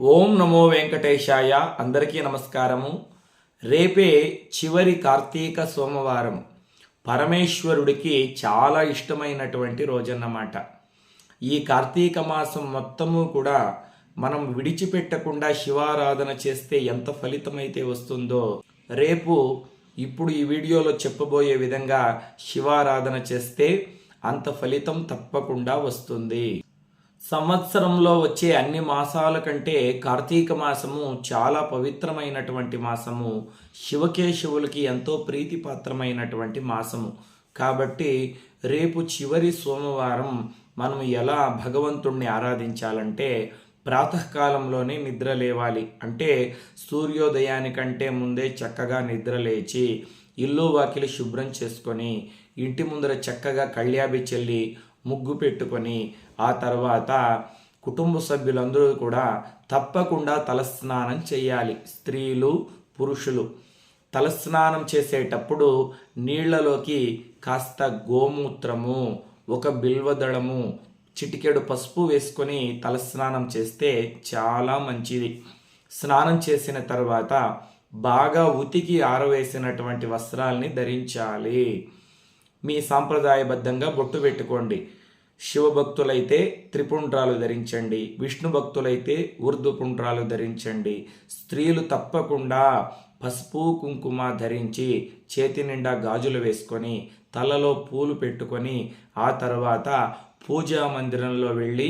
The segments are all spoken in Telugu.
ఓం నమో వెంకటేశాయ. అందరికీ నమస్కారము. రేపే చివరి కార్తీక సోమవారం. పరమేశ్వరుడికి చాలా ఇష్టమైనటువంటి రోజన్నమాట. ఈ కార్తీక మాసం మొత్తము కూడా మనం విడిచిపెట్టకుండా శివారాధన చేస్తే ఎంత ఫలితమైతే వస్తుందో రేపు ఇప్పుడు ఈ వీడియోలో చెప్పబోయే విధంగా శివారాధన చేస్తే అంత ఫలితం తప్పకుండా వస్తుంది. సంవత్సరంలో వచ్చే అన్ని మాసాల కంటే కార్తీక మాసము చాలా పవిత్రమైనటువంటి మాసము. శివకేశవులకి ఎంతో ప్రీతిపాత్రమైనటువంటి మాసము. కాబట్టి రేపు చివరి సోమవారం మనం ఎలా భగవంతుణ్ణి ఆరాధించాలంటే ప్రాతకాలంలోనే నిద్ర లేవాలి. అంటే సూర్యోదయానికంటే ముందే చక్కగా నిద్ర లేచి ఇల్లు వాకిలి శుభ్రం చేసుకొని ఇంటి ముందర చక్కగా కళ్యాబి చెల్లి ముగ్గు పెట్టుకొని ఆ తర్వాత కుటుంబ సభ్యులందరూ కూడా తప్పకుండా తలస్నానం చేయాలి. స్త్రీలు పురుషులు. తలస్నానం చేసేటప్పుడు నీళ్ళలోకి కాస్త గోమూత్రము ఒక బిల్వదళము చిటికెడు పసుపు వేసుకొని తలస్నానం చేస్తే చాలా మంచిది. స్నానం చేసిన తర్వాత బాగా ఉతికి ఆరవేసినటువంటి వస్త్రాల్ని ధరించాలి. మీ సాంప్రదాయబద్ధంగా బొట్టు పెట్టుకోండి. శివభక్తులైతే త్రిపుండ్రాలు ధరించండి విష్ణు భక్తులైతే ఉర్దు పుండ్రాలు ధరించండి. స్త్రీలు తప్పకుండా పసుపు కుంకుమ ధరించి చేతి నిండా గాజులు వేసుకొని తలలో పూలు పెట్టుకొని ఆ తర్వాత పూజా మందిరంలో వెళ్ళి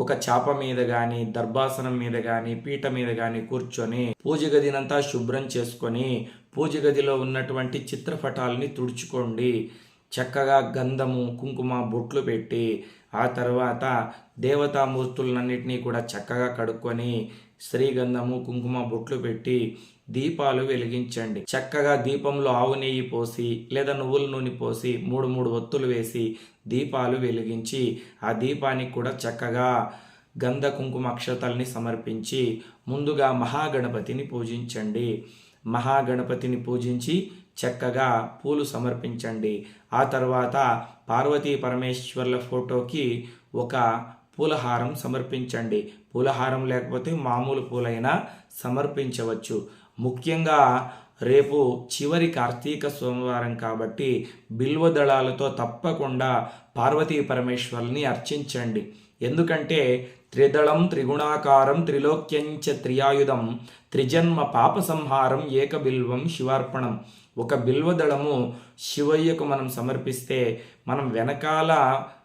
ఒక చాప మీద కానీ దర్భాసనం మీద కానీ పీట మీద కానీ కూర్చొని పూజ గదినంతా శుభ్రం చేసుకొని పూజ గదిలో ఉన్నటువంటి చిత్రపటాలని తుడుచుకోండి. చక్కగా గంధము కుంకుమ బొట్లు పెట్టి ఆ తర్వాత దేవతామూర్తులన్నింటినీ కూడా చక్కగా కడుక్కొని శ్రీగంధము కుంకుమ బొట్లు పెట్టి దీపాలు వెలిగించండి. చక్కగా దీపంలో ఆవు నెయ్యి పోసి లేదా నువ్వుల నూనె పోసి మూడు మూడు ఒత్తులు వేసి దీపాలు వెలిగించి ఆ దీపానికి కూడా చక్కగా గంధ కుంకుమ అక్షతల్ని సమర్పించి ముందుగా మహాగణపతిని పూజించండి. మహాగణపతిని పూజించి చక్కగా పూలు సమర్పించండి. ఆ తర్వాత పార్వతీ పరమేశ్వర్ల ఫోటోకి ఒక పూలహారం సమర్పించండి. పూలహారం లేకపోతే మామూలు పూలైనా సమర్పించవచ్చు. ముఖ్యంగా రేపు చివరి కార్తీక సోమవారం కాబట్టి బిల్వ దళాలతో తప్పకుండా పార్వతీ పరమేశ్వరుని అర్చించండి. ఎందుకంటే త్రిదళం త్రిగుణాకారం త్రిలోక్యంచ త్రియాయుధం త్రిజన్మ పాప సంహారం ఏకబిల్వం శివార్పణం. ఒక బిల్వదళము శివయ్యకు మనం సమర్పిస్తే మనం వెనకాల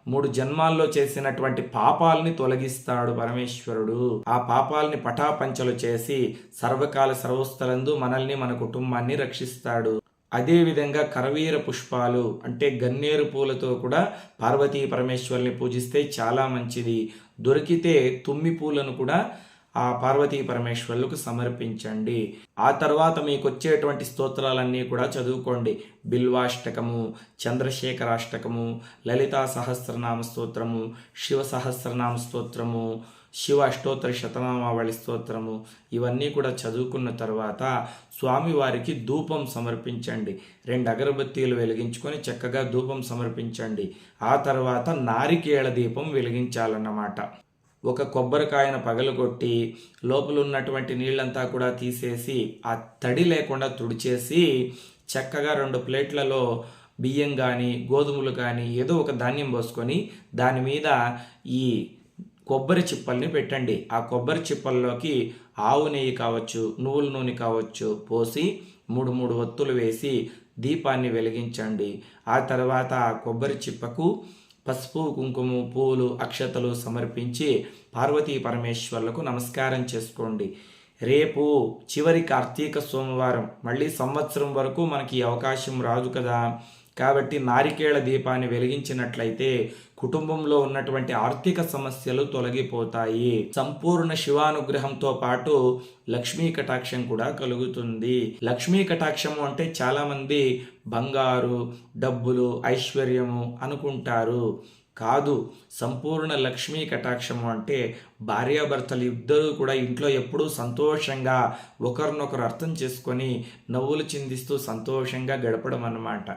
మూడు జన్మాల్లో చేసినటువంటి పాపాలని తొలగిస్తాడు పరమేశ్వరుడు. ఆ పాపాలని పటాపంచలు చేసి సర్వకాల సర్వస్థలందు మనల్ని మన కుటుంబాన్ని రక్షిస్తాడు. అదేవిధంగా కరవీర పుష్పాలు అంటే గన్నేరు పూలతో కూడా పార్వతీ పరమేశ్వరుని పూజిస్తే చాలా మంచిది. దొరికితే తుమ్మి పూలను కూడా ఆ పార్వతీ పరమేశ్వరులకు సమర్పించండి. ఆ తర్వాత మీకు వచ్చేటువంటి స్తోత్రాలన్నీ కూడా చదువుకోండి. బిల్వాష్టకము చంద్రశేఖరాష్టకము లలితా సహస్రనామ స్తోత్రము శివ సహస్రనామ స్తోత్రము శివ అష్టోత్తర శతనామావళి స్తోత్రము ఇవన్నీ కూడా చదువుకున్న తర్వాత స్వామివారికి ధూపం సమర్పించండి. రెండు అగరబత్తీలు వెలిగించుకొని చక్కగా ధూపం సమర్పించండి. ఆ తర్వాత నారికేళ దీపం వెలిగించాలన్నమాట. ఒక కొబ్బరికాయను పగలగొట్టి లోపల ఉన్నటువంటి నీళ్ళంతా కూడా తీసేసి ఆ తడి లేకుండా తుడిచేసి చక్కగా రెండు ప్లేట్లలో బియ్యం కానీ గోధుమలు కానీ ఏదో ఒక ధాన్యం పోసుకొని దాని మీద ఈ కొబ్బరి చిప్పల్ని పెట్టండి. ఆ కొబ్బరి చిప్పల్లోకి ఆవు నెయ్యి కావచ్చు నువ్వుల నూనె కావచ్చు పోసి మూడు మూడు ఒత్తులు వేసి దీపాన్ని వెలిగించండి. ఆ తర్వాత ఆ కొబ్బరి చిప్పకు పసుపు కుంకుమ పూలు అక్షతలు సమర్పించి పార్వతీ పరమేశ్వర్లకు నమస్కారం చేసుకోండి. రేపు చివరి కార్తీక సోమవారం. మళ్ళీ సంవత్సరం వరకు మనకి అవకాశం రాదు కదా. కాబట్టి నారికేళ దీపాన్ని వెలిగించినట్లయితే కుటుంబంలో ఉన్నటువంటి ఆర్థిక సమస్యలు తొలగిపోతాయి. సంపూర్ణ శివానుగ్రహంతో పాటు లక్ష్మీ కటాక్షం కూడా కలుగుతుంది. లక్ష్మీ కటాక్షము అంటే చాలా మంది బంగారు డబ్బులు ఐశ్వర్యము అనుకుంటారు. కాదు సంపూర్ణ లక్ష్మీ కటాక్షము అంటే భార్యాభర్తలు ఇద్దరూ కూడా ఇంట్లో ఎప్పుడూ సంతోషంగా ఒకరినొకరు అర్థం చేసుకొని నవ్వులు చిందిస్తూ సంతోషంగా గడపడం అన్నమాట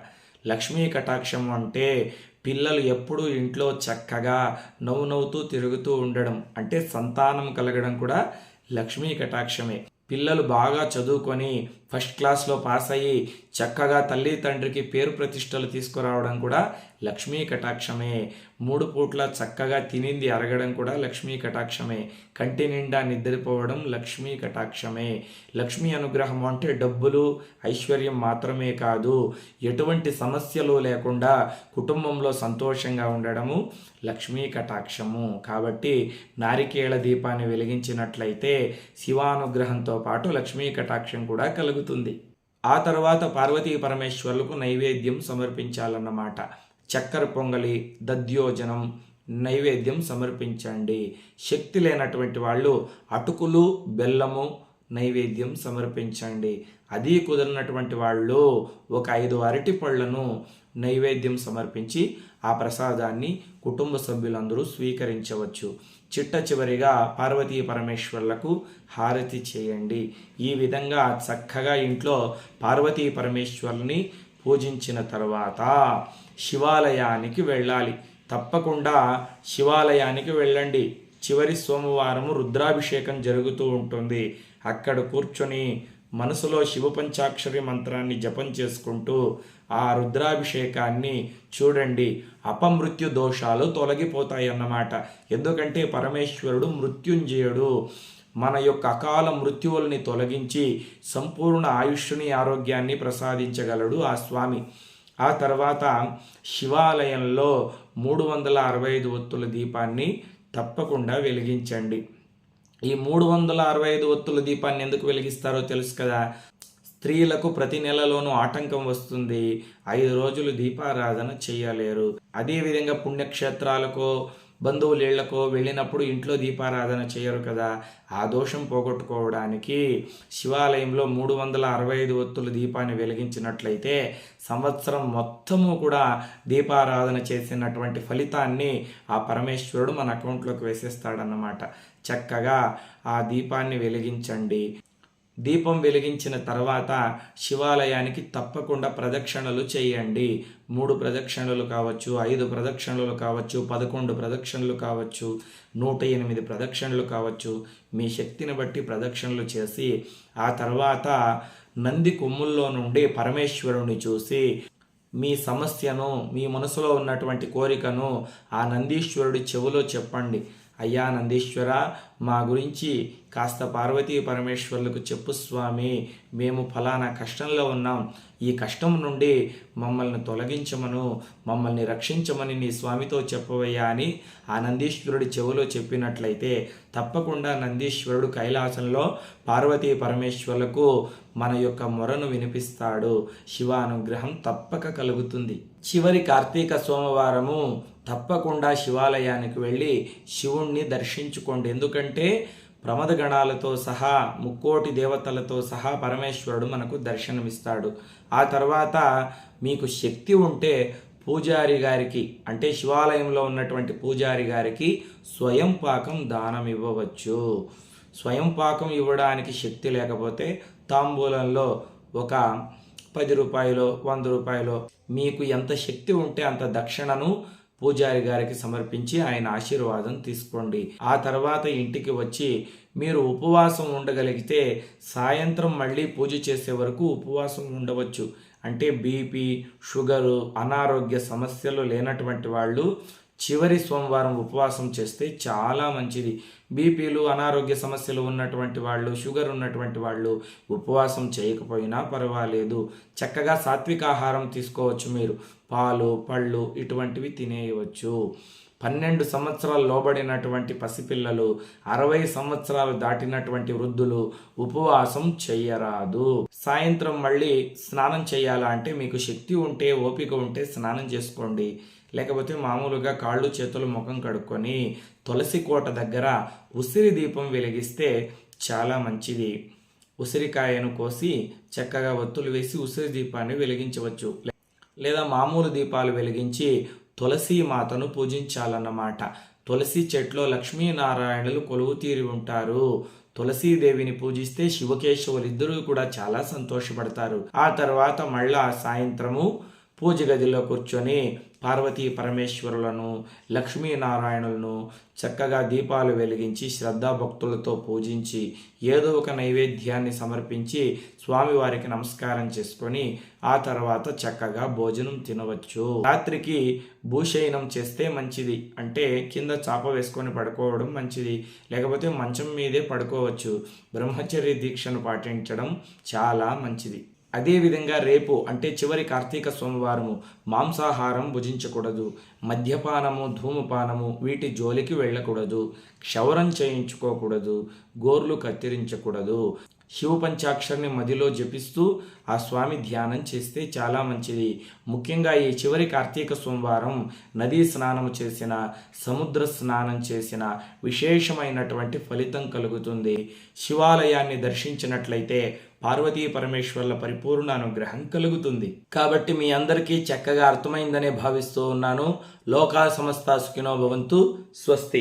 లక్ష్మీ కటాక్షం అంటే పిల్లలు ఎప్పుడూ ఇంట్లో చక్కగా నవ్వు నవ్వుతూ తిరుగుతూ ఉండడం. అంటే సంతానం కలగడం కూడా లక్ష్మీ కటాక్షమే. పిల్లలు బాగా చదువుకొని ఫస్ట్ క్లాస్లో పాస్ అయ్యి చక్కగా తల్లి తండ్రికి పేరు ప్రతిష్టలు తీసుకురావడం కూడా లక్ష్మీ కటాక్షమే. మూడు పూట్ల చక్కగా తినింది అరగడం కూడా లక్ష్మీ కటాక్షమే. కంటి నిండా నిద్రపోవడం లక్ష్మీ కటాక్షమే. లక్ష్మీ అనుగ్రహం అంటే డబ్బులు ఐశ్వర్యం మాత్రమే కాదు ఎటువంటి సమస్యలు లేకుండా కుటుంబంలో సంతోషంగా ఉండడము లక్ష్మీ కటాక్షము. కాబట్టి నారికేళ దీపాన్ని వెలిగించినట్లయితే శివానుగ్రహంతో పాటు లక్ష్మీ కటాక్షం కూడా కలుగు కలుగుతుంది ఆ తర్వాత పార్వతీ పరమేశ్వరులకు నైవేద్యం సమర్పించాలన్నమాట. చక్కెర పొంగలి దద్యోజనం నైవేద్యం సమర్పించండి. శక్తి లేనటువంటి వాళ్ళు అటుకులు బెల్లము నైవేద్యం సమర్పించండి. అది కుదిరినటువంటి వాళ్ళు ఒక ఐదు అరటి పళ్ళను నైవేద్యం సమర్పించి ఆ ప్రసాదాన్ని కుటుంబ సభ్యులందరూ స్వీకరించవచ్చు. చిట్ట చివరిగా పార్వతీ పరమేశ్వర్లకు హారతి చేయండి. ఈ విధంగా చక్కగా ఇంట్లో పార్వతీ పరమేశ్వర్ని పూజించిన తర్వాత శివాలయానికి వెళ్ళాలి. తప్పకుండా శివాలయానికి వెళ్ళండి. చివరి సోమవారం రుద్రాభిషేకం జరుగుతూ ఉంటుంది. అక్కడ కూర్చొని మనసులో శివ పంచాక్షరి మంత్రాన్ని జపం చేసుకుంటూ ఆ రుద్రాభిషేకాన్ని చూడండి. అపమృత్యు దోషాలు తొలగిపోతాయి అన్నమాట ఎందుకంటే పరమేశ్వరుడు మృత్యుంజయుడు. మన యొక్క అకాల మృత్యువుల్ని తొలగించి సంపూర్ణ ఆయుష్ని ఆరోగ్యాన్ని ప్రసాదించగలడు ఆ స్వామి. ఆ తర్వాత శివాలయంలో మూడు వందల అరవై ఐదు ఒత్తుల దీపాన్ని తప్పకుండా వెలిగించండి. ఈ మూడు వందల అరవై ఐదు ఒత్తుల దీపాన్ని ఎందుకు వెలిగిస్తారో తెలుసు కదా. స్త్రీలకు ప్రతి నెలలోనూ ఆటంకం వస్తుంది. ఐదు రోజులు దీపారాధన చేయలేరు. అదేవిధంగా పుణ్యక్షేత్రాలకు బంధువుల ఇళ్ళకో వెళ్ళినప్పుడు ఇంట్లో దీపారాధన చేయరు కదా. ఆ దోషం పోగొట్టుకోవడానికి శివాలయంలో మూడు వందల అరవై ఐదు ఒత్తుల దీపాన్ని వెలిగించినట్లయితే సంవత్సరం మొత్తము కూడా దీపారాధన చేసినటువంటి ఫలితాన్ని ఆ పరమేశ్వరుడు మన అకౌంట్లోకి వేసేస్తాడన్నమాట. చక్కగా ఆ దీపాన్ని వెలిగించండి. దీపం వెలిగించిన తర్వాత శివాలయానికి తప్పకుండా ప్రదక్షిణలు చేయండి. మూడు ప్రదక్షిణలు కావచ్చు ఐదు ప్రదక్షిణలు కావచ్చు పదకొండు ప్రదక్షిణలు కావచ్చు నూట ఎనిమిది ప్రదక్షిణలు కావచ్చు. మీ శక్తిని బట్టి ప్రదక్షిణలు చేసి ఆ తర్వాత నంది కొమ్ముల్లో నుండి పరమేశ్వరుని చూసి మీ సమస్యను మీ మనసులో ఉన్నటువంటి కోరికను ఆ నందీశ్వరుడి చెవిలో చెప్పండి. అయ్యా నందీశ్వర మా గురించి కాస్త పార్వతీ పరమేశ్వర్లకు చెప్పు స్వామి. మేము ఫలానా కష్టంలో ఉన్నాం. ఈ కష్టం నుండి మమ్మల్ని తొలగించమను. మమ్మల్ని రక్షించమని నీ స్వామితో చెప్పవయ్యా అని ఆ నందీశ్వరుడి చెవిలో చెప్పినట్లయితే తప్పకుండా నందీశ్వరుడు కైలాసంలో పార్వతీ పరమేశ్వరులకు మన యొక్క మొరను వినిపిస్తాడు. శివ అనుగ్రహం తప్పక కలుగుతుంది. చివరి కార్తీక సోమవారము తప్పకుండా శివాలయానికి వెళ్ళి శివుణ్ణి దర్శించుకోండి. ఎందుకంటే ప్రమద గణాలతో సహా ముక్కోటి దేవతలతో సహా పరమేశ్వరుడు మనకు దర్శనమిస్తాడు. ఆ తర్వాత మీకు శక్తి ఉంటే పూజారి గారికి అంటే శివాలయంలో ఉన్నటువంటి పూజారి గారికి స్వయం పాకం దానం ఇవ్వవచ్చు. స్వయం పాకం ఇవ్వడానికి శక్తి లేకపోతే తాంబూలంలో ఒక పది రూపాయలు వంద రూపాయలు మీకు ఎంత శక్తి ఉంటే అంత దక్షిణను పూజారి గారికి సమర్పించి ఆయన ఆశీర్వాదం తీసుకోండి. ఆ తర్వాత ఇంటికి వచ్చి మీరు ఉపవాసం ఉండగలిగితే సాయంత్రం మళ్ళీ పూజ చేసే వరకు ఉపవాసం ఉండవచ్చు. అంటే బీపీ షుగరు అనారోగ్య సమస్యలు లేనటువంటి వాళ్ళు చివరి సోమవారం ఉపవాసం చేస్తే చాలా మంచిది. బీపీలు అనారోగ్య సమస్యలు ఉన్నటువంటి వాళ్ళు షుగర్ ఉన్నటువంటి వాళ్ళు ఉపవాసం చేయకపోయినా పర్వాలేదు. చక్కగా సాత్విక ఆహారం తీసుకోవచ్చు మీరు. పాలు పళ్ళు ఇటువంటివి తినేయవచ్చు. పన్నెండు సంవత్సరాలు లోబడినటువంటి పసిపిల్లలు అరవై సంవత్సరాలు దాటినటువంటి వృద్ధులు ఉపవాసం చెయ్యరాదు. సాయంత్రం మళ్ళీ స్నానం చేయాలా అంటే మీకు శక్తి ఉంటే ఓపిక ఉంటే స్నానం చేసుకోండి. లేకపోతే మామూలుగా కాళ్ళు చేతులు ముఖం కడుక్కొని తులసి కోట దగ్గర ఉసిరి దీపం వెలిగిస్తే చాలా మంచిది. ఉసిరికాయను కోసి చక్కగా ఒత్తులు వేసి ఉసిరి దీపాన్ని వెలిగించవచ్చు. లేదా మామూలు దీపాలు వెలిగించి తులసి మాతను పూజించాలన్నమాట. తులసి చెట్లో లక్ష్మీనారాయణులు కొలువు తీరి ఉంటారు. తులసీదేవిని పూజిస్తే శివకేశవులు ఇద్దరూ కూడా చాలా సంతోషపడతారు. ఆ తర్వాత మళ్ళా సాయంత్రము పూజ గదిలో కూర్చొని పార్వతీ పరమేశ్వరులను లక్ష్మీనారాయణులను చక్కగా దీపాలు వెలిగించి శ్రద్ధాభక్తులతో పూజించి ఏదో ఒక నైవేద్యాన్ని సమర్పించి స్వామివారికి నమస్కారం చేసుకొని ఆ తర్వాత చక్కగా భోజనం తినవచ్చు. రాత్రికి భూశయనం చేస్తే మంచిది. అంటే కింద చాప వేసుకొని పడుకోవడం మంచిది. లేకపోతే మంచం మీదే పడుకోవచ్చు. బ్రహ్మచర్య దీక్షను పాటించడం చాలా మంచిది. అదేవిధంగా రేపు అంటే చివరి కార్తీక సోమవారము మాంసాహారం భుజించకూడదు మద్యపానము ధూమపానము వీటి జోలికి వెళ్ళకూడదు క్షౌరం చేయించుకోకూడదు గోర్లు కత్తిరించకూడదు. శివ పంచాక్షరిని మదిలో జపిస్తూ ఆ స్వామి ధ్యానం చేస్తే చాలా మంచిది. ముఖ్యంగా ఈ చివరి కార్తీక సోమవారం నదీ స్నానం చేసిన సముద్ర స్నానం చేసిన విశేషమైనటువంటి ఫలితం కలుగుతుంది. శివాలయాన్ని దర్శించినట్లయితే పార్వతీ పరమేశ్వర్ల పరిపూర్ణ అనుగ్రహం కలుగుతుంది. కాబట్టి మీ అందరికీ చక్కగా అర్థమైందనే భావిస్తూ ఉన్నాను. లోకా సమస్త సుఖినో భవంతు. స్వస్తి.